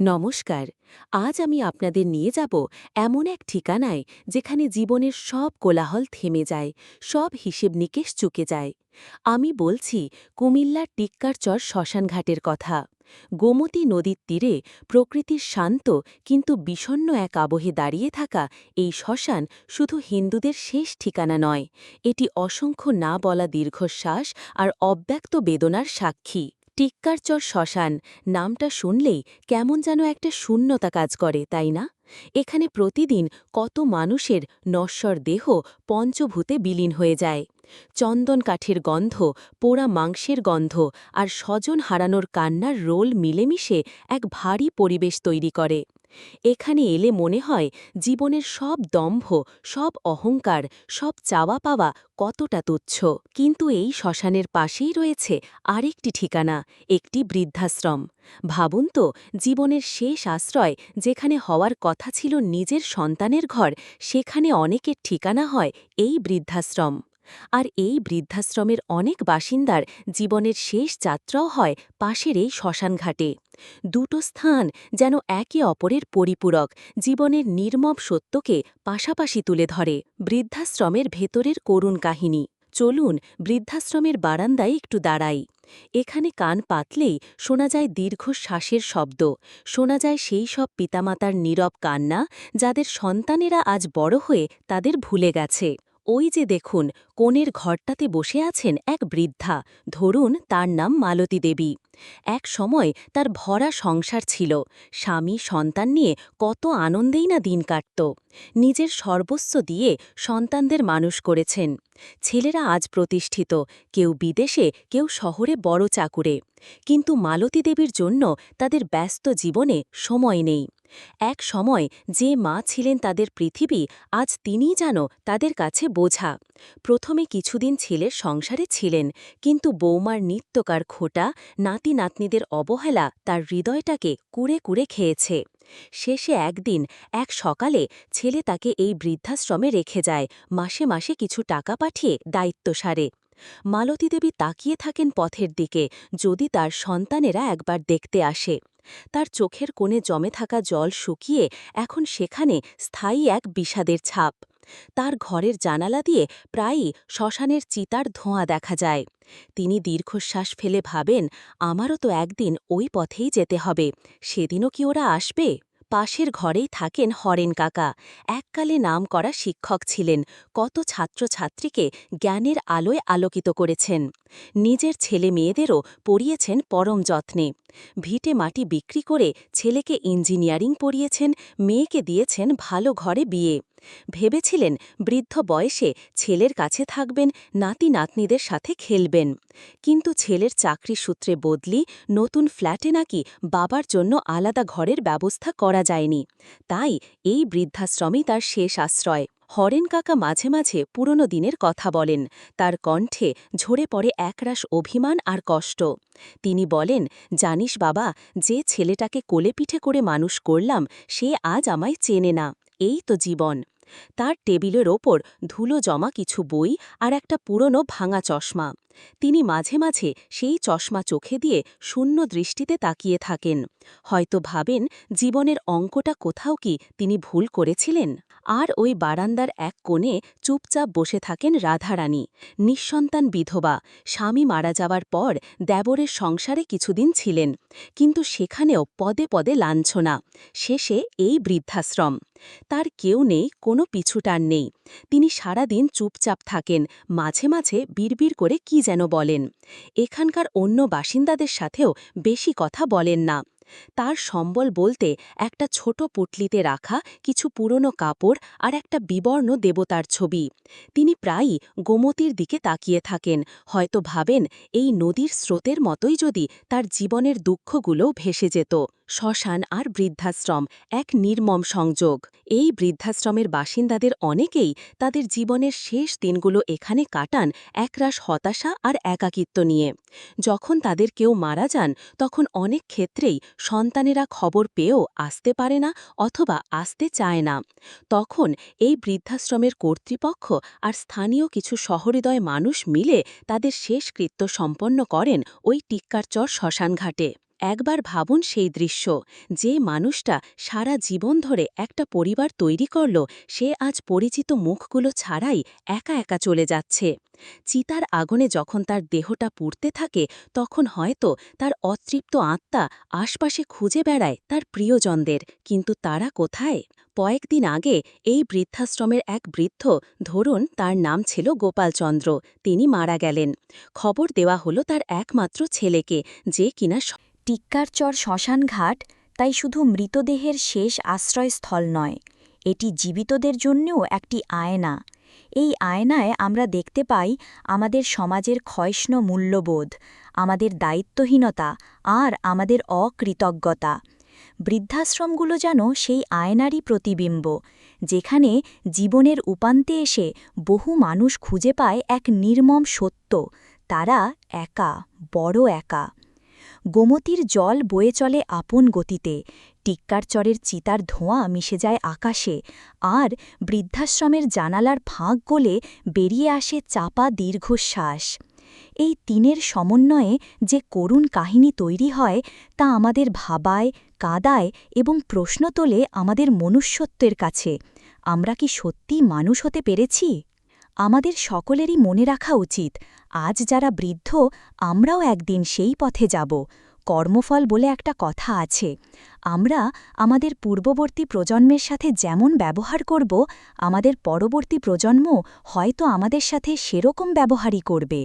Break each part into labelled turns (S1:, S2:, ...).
S1: নমস্কার, আজ আমি আপনাদের নিয়ে যাব এমন এক ঠিকানায় যেখানে জীবনের সব কোলাহল থেমে যায়, সব হিসেব নিকেশ চুকে যায়। আমি বলছি কুমিল্লার টিক্কারচর শ্মশানঘাটের কথা। গোমতী নদীর তীরে প্রকৃতির শান্ত কিন্তু বিষণ্ন এক আবহে দাঁড়িয়ে থাকা এই শ্মশান শুধু হিন্দুদের শেষ ঠিকানা নয়, এটি অসংখ্য না বলা দীর্ঘশ্বাস আর অব্যক্ত বেদনার সাক্ষী। টিক্কারচর শ্মশান, নামটা শুনলেই কেমন যেন একটা শূন্যতা কাজ করে, তাই না? এখানে প্রতিদিন কত মানুষের নশ্বর দেহ পঞ্চভূতে বিলীন হয়ে যায়। চন্দন কাঠের গন্ধ, পোড়া মাংসের গন্ধ আর স্বজন হারানোর কান্নার রোল মিলেমিশে এক ভারী পরিবেশ তৈরি করে। এখানে এলে মনে হয় জীবনের সব দম্ভ, সব অহংকার, সব চাওয়া পাওয়া কতটা তুচ্ছ। কিন্তু এই শ্মশানের পাশেই রয়েছে আরেকটি ঠিকানা, একটি বৃদ্ধাশ্রম। ভাবুন তো, জীবনের শেষ আশ্রয় যেখানে হওয়ার কথা ছিল নিজের সন্তানের ঘর, সেখানে অনেকের ঠিকানা হয় এই বৃদ্ধাশ্রম। আর এই বৃদ্ধাশ্রমের অনেক বাসিন্দার জীবনের শেষ যাত্রাও হয় পাশের এই শ্মশানঘাটে দুটো স্থান যেন একে অপরের পরিপূরক, জীবনের নির্মম সত্যকে পাশাপাশি তুলে ধরে, বৃদ্ধাশ্রমের ভেতরের করুণ কাহিনী। চলুন বৃদ্ধাশ্রমের বারান্দায় একটু দাঁড়াই। এখানে কান পাতলেই শোনা যায় দীর্ঘ শ্বাসের শব্দ, শোনা যায় সেই সব পিতামাতার নীরব কান্না যাদের সন্তানেরা আজ বড় হয়ে তাদের ভুলে গেছে। ওই যে দেখুন, কোণের ঘরটাতে বসে আছেন এক বৃদ্ধা। ধরুন তার নাম মালতী দেবী। এক সময় তার ভরা সংসার ছিল। স্বামী সন্তান নিয়ে কত আনন্দেই না দিন কাটত। নিজের সর্বস্ব দিয়ে সন্তানদের মানুষ করেছেন। ছেলেরা আজ প্রতিষ্ঠিত। কেউ বিদেশে, কেউ শহরে বড় চাকুরে। কিন্তু মালতী দেবীর জন্য তাদের ব্যস্ত জীবনে সময় নেই। এক সময় যে মা ছিলেন তাদের পৃথিবী, আজ তিনিই যেন তাদের কাছে বোঝা। প্রথমে কিছুদিন ছেলের সংসারে ছিলেন, কিন্তু বৌমার নিত্যকার খোটা নাতি নাতনিদের অবহেলা তার হৃদয়টাকে কুড়ে কুড়ে খেয়েছে। শেষে একদিন, এক সকালে ছেলে তাকে এই বৃদ্ধাশ্রমে রেখে যায়, মাসে মাসে কিছু টাকা পাঠিয়ে দায়িত্ব সারে। মালতী দেবী তাকিয়ে থাকেন পথের দিকে, যদি তার সন্তানেরা একবার দেখতে আসে। তার চোখের কোণে জমে থাকা জল শুকিয়ে এখন সেখানে স্থায়ী এক বিষাদের ছাপ। তার ঘরের জানালা দিয়ে প্রায়ই শ্মশানের চিতার ধোঁয়া দেখা যায়। তিনি দীর্ঘশ্বাস ফেলে ভাবেন, আমারও তো একদিন ওই পথেই যেতে হবে। সেদিনও কি ওরা আসবে? পাশের ঘরেই থাকেন হরেন কাকা। এককালে নাম করা শিক্ষক ছিলেন। কত ছাত্রছাত্রীকে জ্ঞানের আলোয় আলোকিত করেছেন। নিজের ছেলে মেয়েদেরও পড়িয়েছেন পরম যত্নে। ভিটে মাটি বিক্রি করে ছেলেকে ইঞ্জিনিয়ারিং পড়িয়েছেন, মেয়েকে দিয়েছেন ভালো ঘরে বিয়ে। ভেবেছিলেন বৃদ্ধ বয়সে ছেলের কাছে থাকবেন, নাতি নাতনিদের সাথে খেলবেন। কিন্তু ছেলের চাকরি সূত্রে বদলি নতুন ফ্ল্যাটে নাকি বাবার জন্য আলাদা ঘরের ব্যবস্থা করা যায়নি। তাই এই বৃদ্ধাশ্রমই তার শেষ আশ্রয়। হরেন কাকা মাঝে মাঝে পুরনো দিনের কথা বলেন, তার কণ্ঠে ঝরে পড়ে একরাশ অভিমান আর কষ্ট। তিনি বলেন, জানিস বাবা, যে ছেলেটাকে কোলে পিঠে করে মানুষ করলাম, সে আজ আমায় চেনে না। এই তো জীবন। তার টেবিলের ওপর ধুলো জমা কিছু বই আর একটা পুরনো ভাঙা চশমা। তিনি মাঝে মাঝে সেই চশমা চোখে দিয়ে শূন্য দৃষ্টিতে তাকিয়ে থাকেন। হয়তো ভাবেন জীবনের অঙ্কটা কোথাও কি তিনি ভুল করেছিলেন? আর ওই বারান্দার এক কোণে চুপচাপ বসে থাকেন রাধারানী, নিঃসন্তান বিধবা। স্বামী মারা যাওয়ার পর দেবরের সংসারে কিছুদিন ছিলেন, কিন্তু সেখানেও পদে পদে লাঞ্ছনা। শেষে এই বৃদ্ধাশ্রম। তার কেউ নেই, কোনো পিছুটান নেই। তিনি সারাদিন চুপচাপ থাকেন, মাঝে মাঝে বিড়বিড় করে কি যেন বলেন। এখানকার অন্য বাসিন্দাদের সাথেও বেশি কথা বলেন না। তার সম্বল বলতে একটা ছোট পুটলিতে রাখা কিছু পুরনো কাপড় আর একটা বিবর্ণ দেবতার ছবি। তিনি প্রায়ই গোমতির দিকে তাকিয়ে থাকেন, হয়তো ভাবেন এই নদীর স্রোতের মতোই যদি তার জীবনের দুঃখগুলোও ভেসে যেত। শ্মশান আর বৃদ্ধাশ্রম, এক নির্মম সংযোগ। এই বৃদ্ধাশ্রমের বাসিন্দাদের অনেকেই তাদের জীবনের শেষ দিনগুলো এখানে কাটান একরাশ হতাশা আর একাকিত্ব নিয়ে। যখন তাদের কেউ মারা যান, তখন অনেক ক্ষেত্রেই সন্তানেরা খবর পেয়েও আসতে পারে না অথবা আসতে চায় না। তখন এই বৃদ্ধাশ্রমের কর্তৃপক্ষ আর স্থানীয় কিছু সহৃদয় মানুষ মিলে তাদের শেষকৃত্য সম্পন্ন করেন ওই টিক্কারচর শ্মশানঘাটে। একবার ভাবুন সেই দৃশ্য, যে মানুষটা সারা জীবন ধরে একটা পরিবার তৈরি করল, সে আজ পরিচিত মুখগুলো ছাড়াই একা একা চলে যাচ্ছে। চিতার আগুনে যখন তার দেহটা পুড়তে থাকে, তখন হয়তো তার অতৃপ্ত আত্মা আশপাশে খুঁজে বেড়ায় তার প্রিয়জনদের। কিন্তু তারা কোথায়? কয়েকদিন আগে এই বৃদ্ধাশ্রমের এক বৃদ্ধ, ধরুন তার নাম ছিল গোপালচন্দ্র, তিনি মারা গেলেন। খবর দেওয়া হলো তার একমাত্র ছেলেকে, যে কিনা
S2: টিক্কারচর শ্মশানঘাট, তাই শুধু মৃতদেহের শেষ আশ্রয়স্থল নয়, এটি জীবিতদের জন্যও একটি আয়না। এই আয়নায় আমরা দেখতে পাই আমাদের সমাজের ক্ষয়ষ্ণ মূল্যবোধ, আমাদের দায়িত্বহীনতা আর আমাদের অকৃতজ্ঞতা। বৃদ্ধাশ্রমগুলো যেন সেই আয়নারই প্রতিবিম্ব, যেখানে জীবনের উপান্তে এসে বহু মানুষ খুঁজে পায় এক নির্মম সত্য, তারা একা, বড় একা। গোমতীর জল বয়ে চলে আপন গতিতে, টিক্কার চরের চিতার ধোঁয়া মিশে যায় আকাশে, আর বৃদ্ধাশ্রমের জানালার ফাঁক গলে বেরিয়ে আসে চাপা দীর্ঘশ্বাস। এই তিনের সমন্বয়ে যে করুণ কাহিনী তৈরি হয়, তা আমাদের ভাবায়, কাদায় এবং প্রশ্ন তোলে আমাদের মনুষ্যত্বের কাছে। আমরা কি সত্যি মানুষ হতে পেরেছি? আমাদের সকলেরই মনে রাখা উচিত, আজ যারা বৃদ্ধ, আমরাও একদিন সেই পথে যাব। কর্মফল বলে একটা কথা আছে। আমরা আমাদের পূর্ববর্তী প্রজন্মের সাথে যেমন ব্যবহার করব, আমাদের পরবর্তী প্রজন্ম হয়তো আমাদের সাথে সেরকম ব্যবহারই করবে।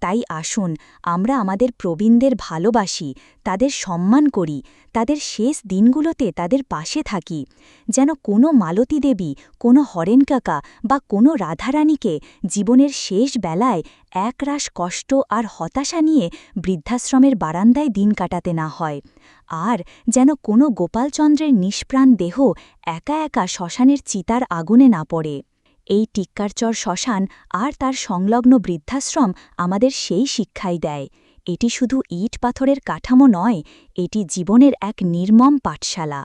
S2: তাই আসুন, আমরা আমাদের প্রবীণদের ভালোবাসি, তাদের সম্মান করি তাদের শেষ দিনগুলোতে তাদের পাশে থাকি, যেন কোনো মালতী দেবী, কোনো হরেন কাকা বা কোনো রাধারানীকে জীবনের শেষ বেলায় একরাশ কষ্ট আর হতাশা নিয়ে বৃদ্ধাশ্রমের বারান্দায় দিন কাটাতে না হয়, আর যেন কোনো গোপালচন্দ্রের নিষ্প্রাণ দেহ একা একা শ্মশানের চিতার আগুনে না পড়ে। এই টিক্কারচর শ্মশান আর তার সংলগ্ন বৃদ্ধাশ্রম আমাদের সেই শিক্ষাই দেয়। এটি শুধু ইট পাথরের কাঠামো নয় এটি জীবনের এক নির্মম পাঠশালা।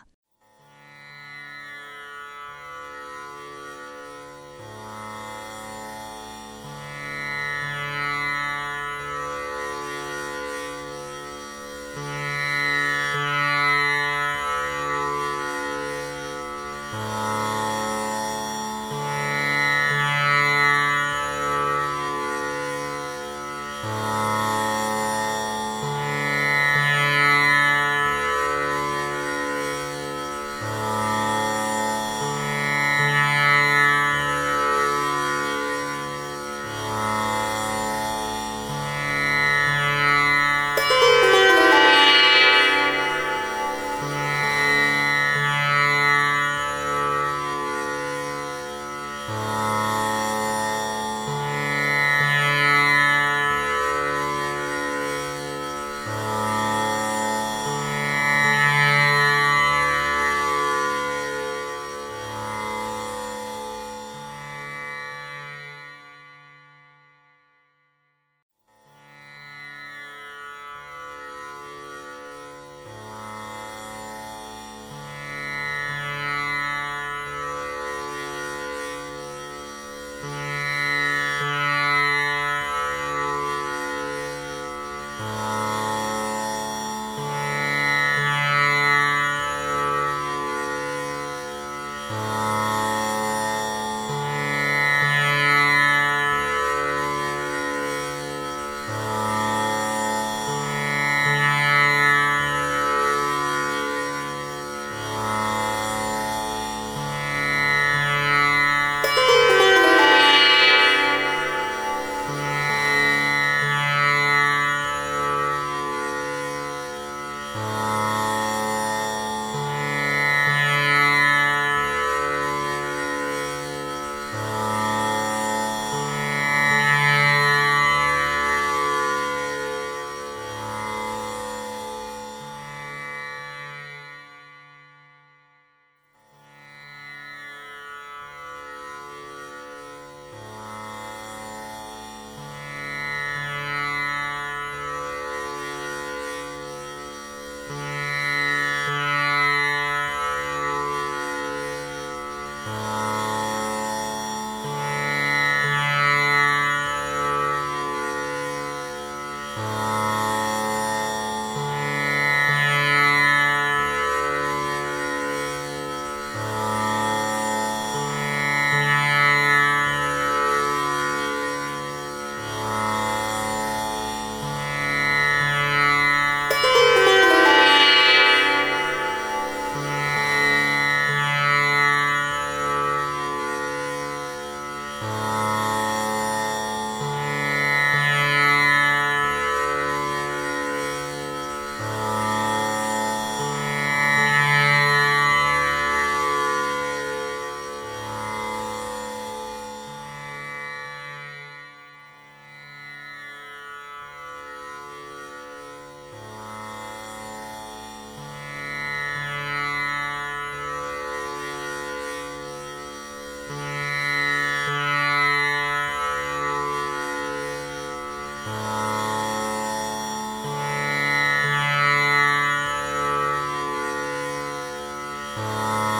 S3: Música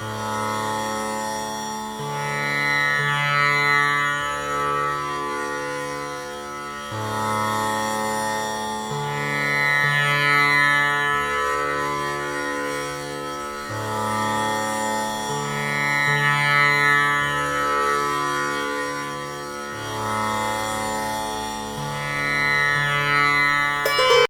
S3: Música